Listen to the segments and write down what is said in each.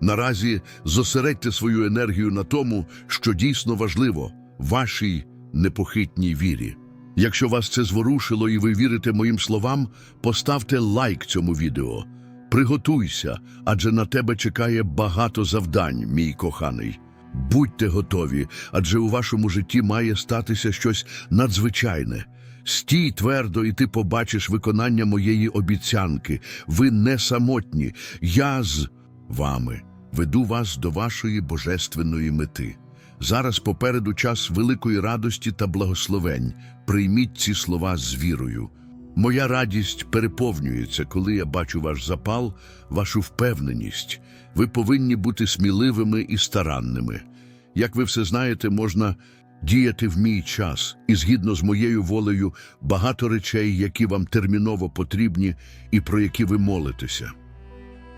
Наразі зосередьте свою енергію на тому, що дійсно важливо вашій непохитній вірі. Якщо вас це зворушило і ви вірите моїм словам, поставте лайк цьому відео. Приготуйся, адже на тебе чекає багато завдань, мій коханий. Будьте готові, адже у вашому житті має статися щось надзвичайне. Стій твердо, і ти побачиш виконання моєї обіцянки. Ви не самотні. Я з вами веду вас до вашої божественної мети. Зараз попереду час великої радості та благословень. Прийміть ці слова з вірою. Моя радість переповнюється, коли я бачу ваш запал, вашу впевненість. Ви повинні бути сміливими і старанними. Як ви все знаєте, можна діяти в мій час, і згідно з моєю волею багато речей, які вам терміново потрібні і про які ви молитеся.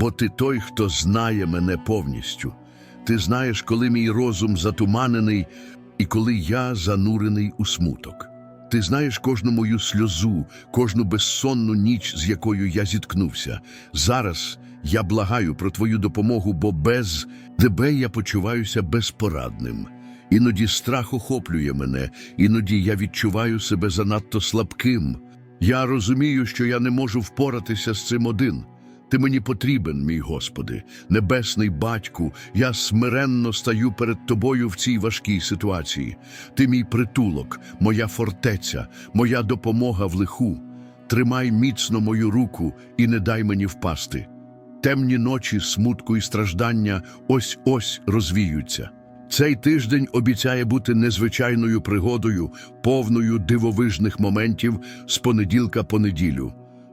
бо ти той, хто знає мене повністю. Ти знаєш, коли мій розум затуманений і коли я занурений у смуток. Ти знаєш кожну мою сльозу, кожну безсонну ніч, з якою я зіткнувся. Зараз я благаю про твою допомогу, бо без тебе я почуваюся безпорадним. Іноді страх охоплює мене, іноді я відчуваю себе занадто слабким. Я розумію, що я не можу впоратися з цим один. Ти мені потрібен, мій Господи, небесний батьку, я смиренно стаю перед тобою в цій важкій ситуації. Ти мій притулок, моя фортеця, моя допомога в лиху. Тримай міцно мою руку і не дай мені впасти. Темні ночі, смутку і страждання ось ось розвіються. Цей тиждень обіцяє бути незвичайною пригодою, повною дивовижних моментів з понеділка по неділю.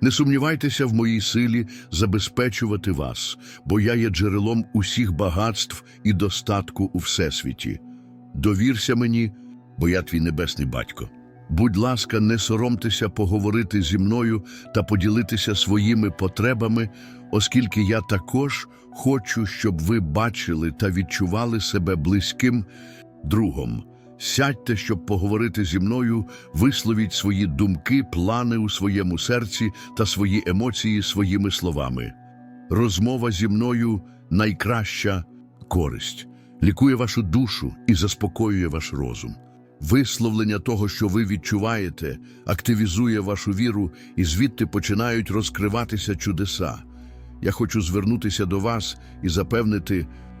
Не сумнівайтеся в моїй силі забезпечувати вас, бо я є джерелом усіх багатств і достатку у всесвіті. Довірся мені, бо я твій небесний батько. Будь ласка, не соромтеся поговорити зі мною та поділитися своїми потребами, оскільки я також хочу, щоб ви бачили та відчували себе близьким другом. Сядьте, щоб поговорити зі мною, висловіть свої думки, плани у своєму серці та свої емоції своїми словами. Розмова зі мною найкраща користь, лікує вашу душу і заспокоює ваш розум. Висловлення того, що ви відчуваєте, активізує вашу віру, і звідти починають розкриватися чудеса. Я хочу звернутися до вас і запевнити,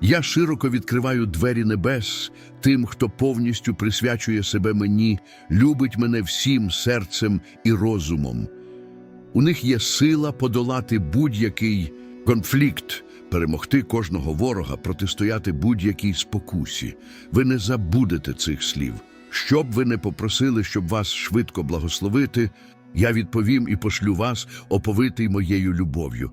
Я широко відкриваю двері небес тим, хто повністю присвячує себе мені, любить мене всім серцем і розумом. У них є сила подолати будь-який конфлікт, перемогти кожного ворога, протистояти будь-якій спокусі. Ви не забудете цих слів. Що б ви не попросили, щоб вас швидко благословити, я відповім і пошлю вас, оповитий моєю любов'ю.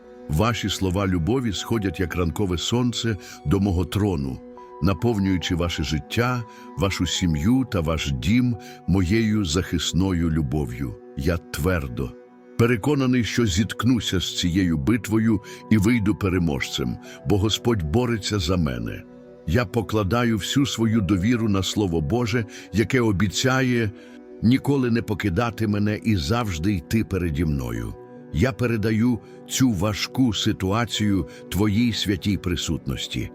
Ваші слова любові сходять, як ранкове сонце, до мого трону, наповнюючи ваше життя, вашу сім'ю та ваш дім моєю захисною любов'ю. Я твердо. Переконаний, що зіткнуся з цією битвою і вийду переможцем, бо Господь бореться за мене. Я покладаю всю свою довіру на Слово Боже, яке обіцяє ніколи не покидати мене і завжди йти переді мною. Я передаю цю важку ситуацію Твоїй святій присутності.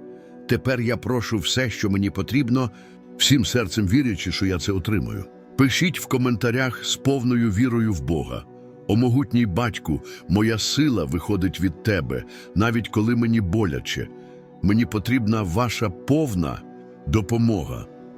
Тепер я прошу все, що мені потрібно, всім серцем вірячи, що я це отримую. Пишіть в коментарях з повною вірою в Бога. О могутній батьку, моя сила виходить від тебе, навіть коли мені боляче. Мені потрібна ваша повна допомога.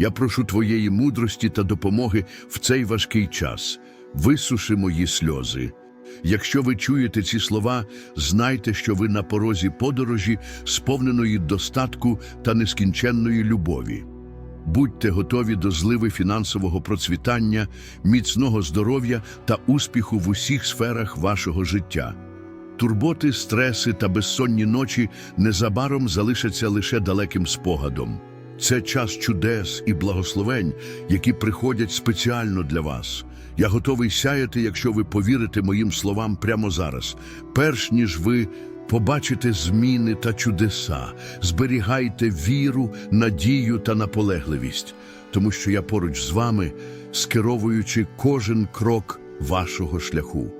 я прошу Твоєї мудрості та допомоги в цей важкий час. Висуши мої сльози. Якщо ви чуєте ці слова, знайте, що ви на порозі подорожі, сповненої достатку та нескінченної любові. Будьте готові до зливи фінансового процвітання, міцного здоров'я та успіху в усіх сферах вашого життя. Турботи, стреси та безсонні ночі незабаром залишаться лише далеким спогадом. Це час чудес і благословень, які приходять спеціально для вас. Я готовий сяяти, якщо ви повірите моїм словам прямо зараз, перш ніж ви побачите зміни та чудеса. Зберігайте віру, надію та наполегливість, тому що я поруч з вами, скеровуючи кожен крок вашого шляху.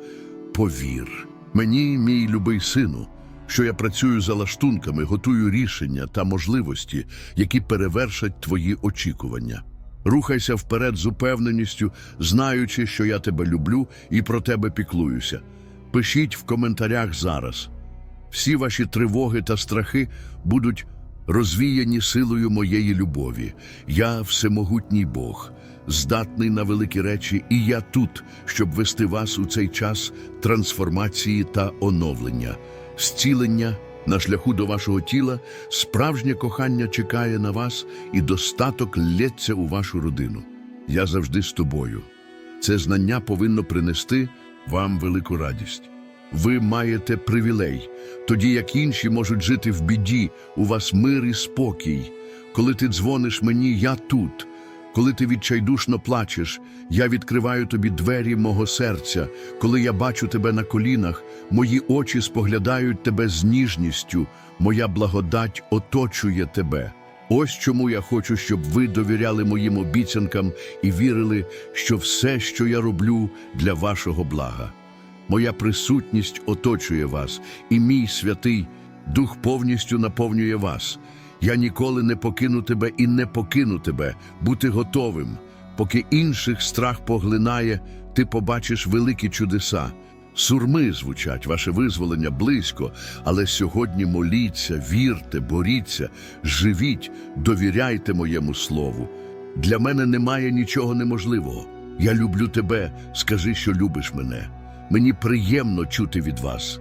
Повір. Мені, мій любий сину, що я працюю за лаштунками, готую рішення та можливості, які перевершать твої очікування. Рухайся вперед з упевненістю, знаючи, що я тебе люблю і про тебе піклуюся. Пишіть в коментарях зараз. Всі ваші тривоги та страхи будуть розвіяні силою моєї любові. Я всемогутній Бог, здатний на великі речі, і я тут, щоб вести вас у цей час трансформації та оновлення, зцілення на шляху до вашого тіла, справжнє кохання чекає на вас, і достаток лється у вашу родину. Я завжди з тобою. Це знання повинно принести вам велику радість. Ви маєте привілей, тоді як інші можуть жити в біді, у вас мир і спокій. Коли ти дзвониш мені, я тут. Коли ти відчайдушно плачеш, я відкриваю тобі двері мого серця. Коли я бачу тебе на колінах, мої очі споглядають тебе з ніжністю, моя благодать оточує тебе. Ось чому я хочу, щоб ви довіряли моїм обіцянкам і вірили, що все, що я роблю, для вашого блага. Моя присутність оточує вас, і мій святий Дух повністю наповнює вас. Я ніколи не покину тебе і не покину тебе, бути готовим. Поки інших страх поглинає, ти побачиш великі чудеса. Сурми звучать, ваше визволення близько, але сьогодні моліться, вірте, боріться, живіть, довіряйте моєму слову. Для мене немає нічого неможливого. Я люблю тебе, скажи, що любиш мене. Мені приємно чути від вас.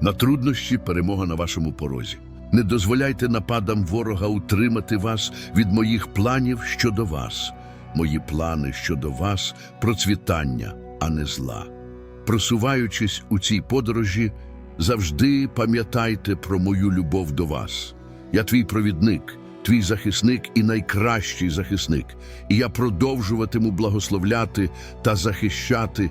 На труднощі перемога на вашому порозі. Не дозволяйте нападам ворога утримати вас від моїх планів щодо вас. Мої плани щодо вас процвітання, а не зла. Просуваючись у цій подорожі, завжди пам'ятайте про мою любов до вас. Я твій провідник, твій захисник і найкращий захисник, і я продовжуватиму благословляти та захищати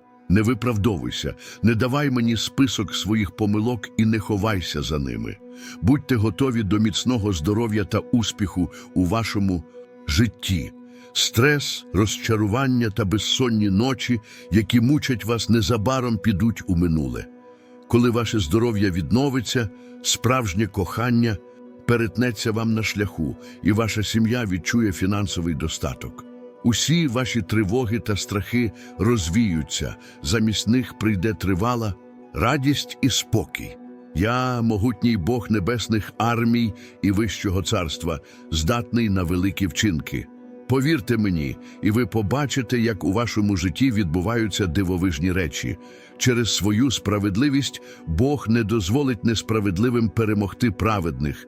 не виправдовуйся, не давай мені список своїх помилок і не ховайся за ними. Будьте готові до міцного здоров'я та успіху у вашому житті. Стрес, розчарування та безсонні ночі, які мучать вас незабаром підуть у минуле. Коли ваше здоров'я відновиться, справжнє кохання перетнеться вам на шляху, і ваша сім'я відчує фінансовий достаток. Усі ваші тривоги та страхи розвіються, замість них прийде тривала радість і спокій. Я, могутній Бог небесних армій і Вищого царства, здатний на великі вчинки. Повірте мені, і ви побачите, як у вашому житті відбуваються дивовижні речі. Через свою справедливість Бог не дозволить несправедливим перемогти праведних.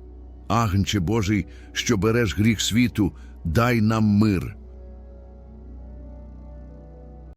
Агнче Божий, що береш гріх світу, дай нам мир.